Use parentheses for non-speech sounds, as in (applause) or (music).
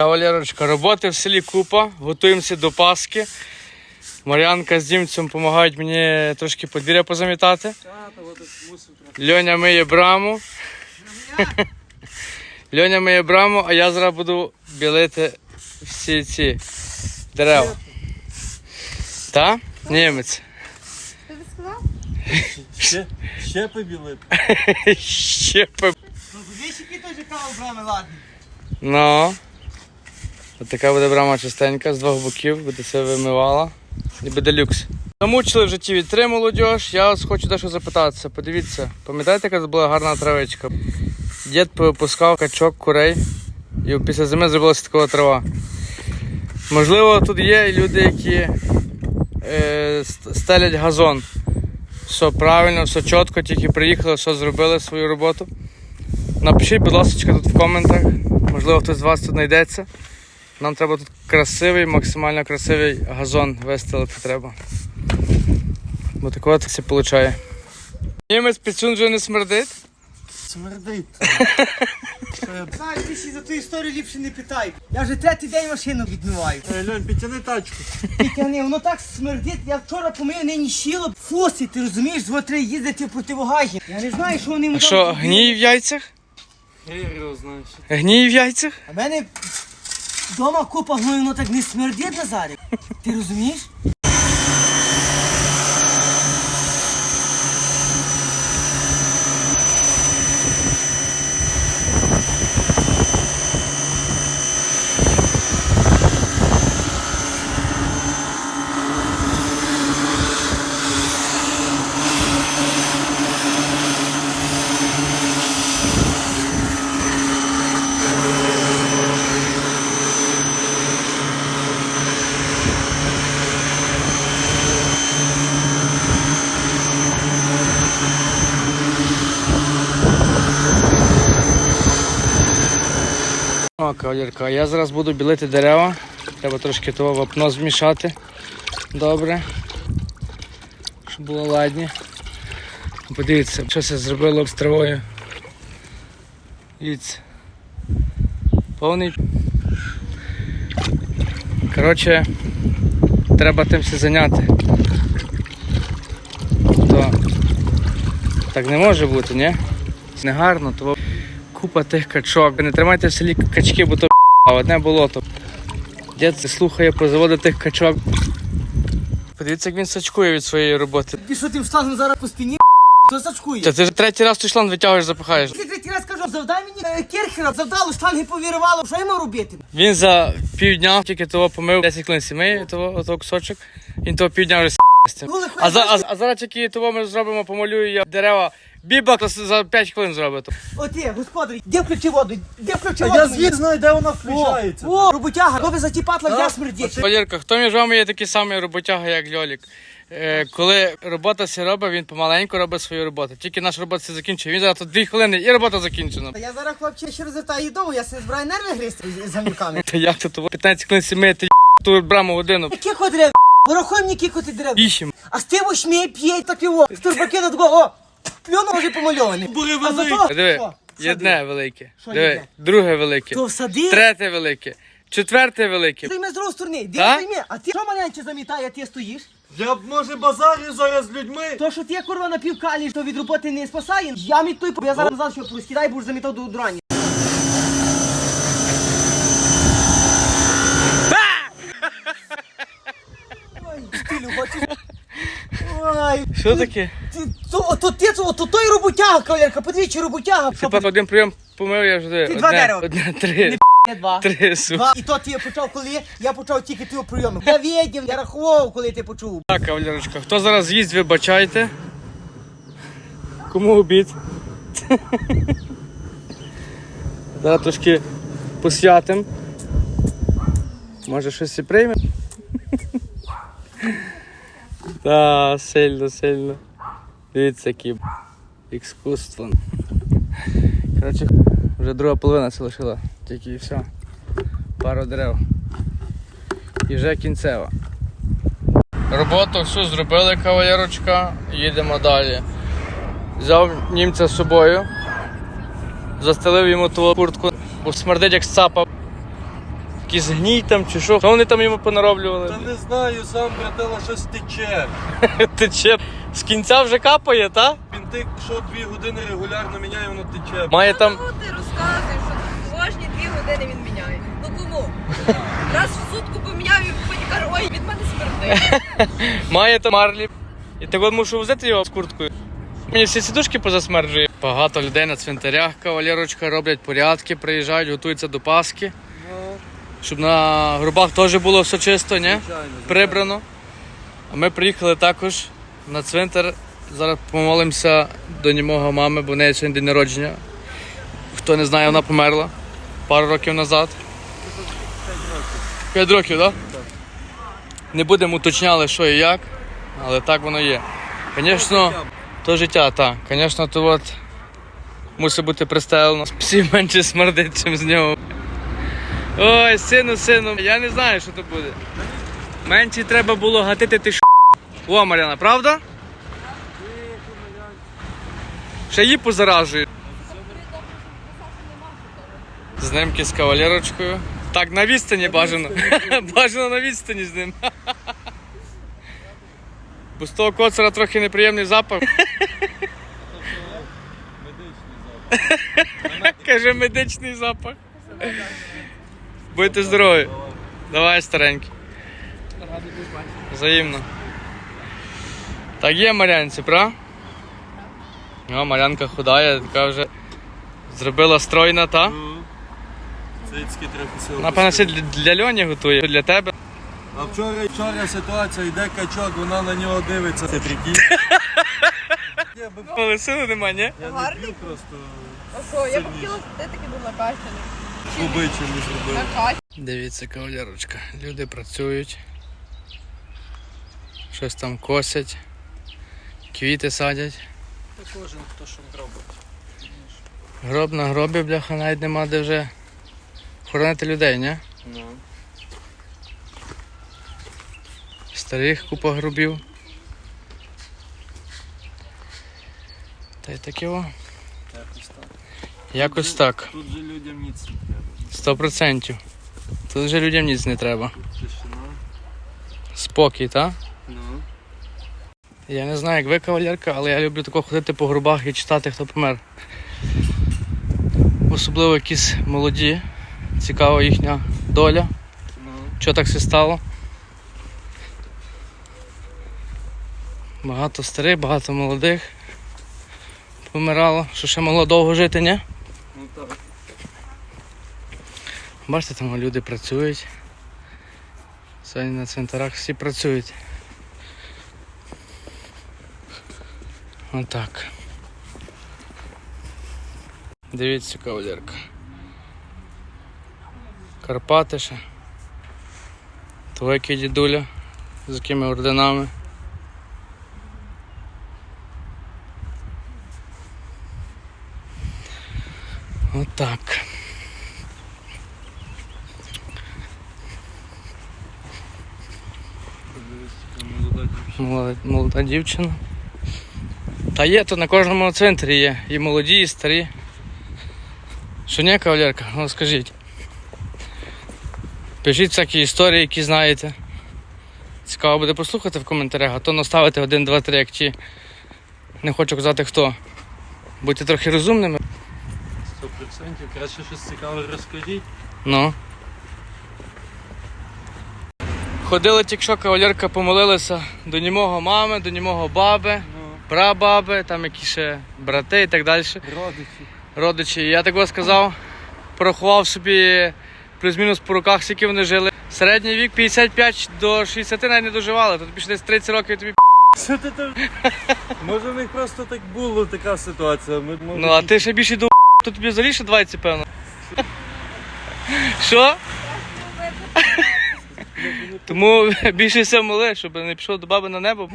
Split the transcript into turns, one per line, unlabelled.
Валерочка, роботи в селі Купа, готуємося до Пасхи. Мар'янка з Дімцем допомагають мені трошки подвір'я позамітати. Льоня миє браму. (laughs) Льоня миє браму, а я зараз буду білити всі ці дерева. Та? Німець.
Ти сказав?
Ще, ще побілити. (laughs)
Щепи.
Ну, Двічі теж каву брами, ладно.
Ну. От така буде брама чистенька з двох боків, буде все вимивала. І буде люкс. Замучили в житті вітри молодіж. Я вас хочу дещо запитатися. Подивіться, пам'ятаєте, яка була гарна травичка? Дід попускав качок, курей, і після зими зробилася така трава. Можливо, тут є люди, які е, стелять газон. Все правильно, все чітко, тільки приїхали, все зробили свою роботу. Напишіть, будь ласка, тут в коментах. Можливо, хтось з вас тут знайдеться. Нам треба тут красивий, максимально красивий газон вистелити треба. Бо так от все виходить. Німець піцун вже не смердить.
Смердить. (laughs)
Знаєш, ти ще за ту історію ліпше не питай. Я вже третій день машину відмиваю.
Е, Льонь, підтяни тачку.
Тільки воно так смердить, я вчора помив нині щіло. Фоси, ти розумієш, два три їздити в противогазі. Я не знаю, що вони йому
А
там
що, гній в яйцях?
Я його знаю.
Гній в яйцях?
А в мене вдома купа гною, воно так не смердить, Назарик. Ти розумієш?
О, кавалерка, я зараз буду білити дерева. Треба трошки того вапно змішати. Добре. Щоб було ладні. Подивіться, що це зробило з травою. Дивіться. Повний. Коротше, треба тим все зайняти. То так не може бути, ні? Не гарно, то купа тих качок. Не тримайте в селі качки, бо то а одне болото. Дід слухає про заводи тих качок. Подивіться, як він сачкує від своєї роботи.
Ти що тим штангом зараз по спині? Хто сачкує?
Та ти вже третій раз той шланг витягуєш, запихаєш.
Я третій раз кажу, завдай мені е, керхера, завдало, штанги повірувало, що я мав робити?
Він за півдня тільки того помив 10 хвилин сімей, того, того кусочок. Він того півдня вже
Ну,
А, за, а, а зараз тільки того ми зробимо, помалюю я дерева. Бібак то за 5 хвилин зробить.
От є, господар, де включи воду? Де включи воду?
я звідси знаю, де вона включається.
о, роботяга, коли затіпатла, я смердіть.
Валерка, хто між вами є такий самий роботяга, як Льолік? Е, коли робота все робить, він помаленьку робить свою роботу. Тільки наша робота все закінчує. Він зараз тут 2 хвилини і робота закінчена.
Та Я зараз, хлопче, ще розвертаю довго, я себе збираю нерви гристи з гамюками.
Та як тут 15 хвилин сімей, ти ту браму годину.
Кіко дерев, порахуй мені кіко ти дерев.
Іщем.
А з тим ошміє п'є та піво. З турбаки на такого, о, пльоно вже помальований.
Були
А зато,
Диви,
що?
одне велике.
Що
Диви, друге велике.
То всади.
Третє велике. Четверте велике.
Ти мене з другої сторони, де
Так?
а ти що маленьке замітає, а ти стоїш?
Я б може базарю зараз з людьми.
То, що ти курва напівкалі, то від роботи не спасає, я мітуй, я зараз назад, що розкидай, будеш замітав до драні. Ой, стилю, хочеш? Ой,
Що таке?
то, ти, то, то той роботяга, кавалерка, подивіться, роботяга.
Ти пан один прийом помив, я вже
Ти два дерева.
Одне, три.
Не два.
Три су.
Два. І то ти почав коли? Я почав тільки ти прийоми. Я відів, я рахував, коли ти почув.
Так, кавалерочка, хто зараз їсть, вибачайте. Кому обід? (laughs) Зараз трошки посвятим. Може щось і прийме? (laughs) Та, сильно, сильно. Дивіться, який іскусство. Коротше, вже друга половина це лишила. Тільки і все. Пару дерев. І вже кінцева. Роботу всю зробили кавалерочка, їдемо далі. Взяв німця з собою, застелив йому ту куртку, бо смердить як цапа. Якийсь гній там чи що. Що вони там йому понароблювали?
Та не знаю, сам братела щось тече. (laughs)
Тече. З кінця вже капає, та?
Бінтик, що дві години регулярно міняє, воно тече.
Має там.
Кому ти розказуєш, що кожні дві години він міняє? Ну кому? (laughs) Раз в сутку поміняв і потім каже, ой, від мене смердить. (laughs)
Має там марлі. І так от мушу взяти його з курткою. Мені всі сідушки позасмерджує. Багато людей на цвинтарях, кавалерочка, роблять порядки, приїжджають, готуються до Пасхи. Щоб на грубах теж було все чисто, ні? Прибрано. А ми приїхали також на цвинтар. Зараз помолимося до німого мами, бо в неї сьогодні день народження. Хто не знає, вона померла пару років назад. П'ять років, так? Так. Не будемо уточняли, що і як, але так воно є. Звісно, то життя, так. Звісно, то от мусить бути пристелено. Псів менше смердить, чим з нього. Ой, сину, сину, я не знаю, що то буде. Менше треба було гатити ти ш... О, Мар'яна, правда? Ще її позаражує. Знимки з кавалерочкою. Так, на відстані бажано. (laughs) бажано на відстані з ним. (laughs) Бо з того коцера трохи неприємний запах. (laughs) Медичний запах. Каже, медичний запах. Будьте здорові. Давай, старенький. Взаємно. Так є Марянці, пра? О, Марянка худає, така вже зробила стройна, та?
Цицьки трохи сил.
Напевно, це для, Льоні готує, для тебе.
А вчора, вчора ситуація, йде качок, вона на нього дивиться. Це прикинь. (laughs)
Але сили нема, ні?
я не п'ю просто
А що, я б хотіла, ти такий був накачаний.
Не зробив.
Накачаний.
Дивіться, кавалерочка. Люди працюють. Щось там косять, квіти садять.
Кожен хто що робить.
Гроб на гробі, бляха, навіть нема де вже хоронити людей, ні?
Ну.
Старих купа гробів. Та й таке о.
Якось так.
Так.
Тут же людям ніц не треба.
Сто процентів. Тут вже людям ніц не треба.
Тишина.
Спокій, так?
Ну.
Я не знаю, як ви кавалерка, але я люблю тако ходити по грубах і читати, хто помер. Особливо якісь молоді. Цікава їхня доля.
Ну.
Що так все стало? Багато старих, багато молодих. Помирало, що ще могло довго жити, ні?
Ну так.
Бачите, там люди працюють. Сьогодні на цвинтарах всі працюють. Отак. Дивіться, кавалерка. Карпатиша. Твоякі дідуля з якими орденами. Отак.
Подивись, яка молода дівчина.
Молода, молода дівчина. Та є, то на кожному центрі є. І молоді, і старі. Що ні, кавалерка? Ну скажіть. Пишіть всякі історії, які знаєте. Цікаво буде послухати в коментарях, а то наставити один, два, три, як ті. Не хочу казати хто. Будьте трохи розумними.
Сто процентів. Краще щось цікаве розкажіть.
Ну. Ходили тільки що кавалерка, помолилися до німого мами, до німого баби,
Ну.
прабаби, там які ще брати і так далі.
Родичі.
родичі. Я так ось сказав, порахував собі плюс-мінус по руках, скільки вони жили. Середній вік 55 до 60 навіть не доживали. Тут пішли десь 30 років тобі.
Що ти там? Може в них просто так було така ситуація. Ми, може,
Ну а ти ще більше до то тобі взагалі ще 20, певно. Що? Тому (laughs) більше все моли, щоб не пішов до баби на небо.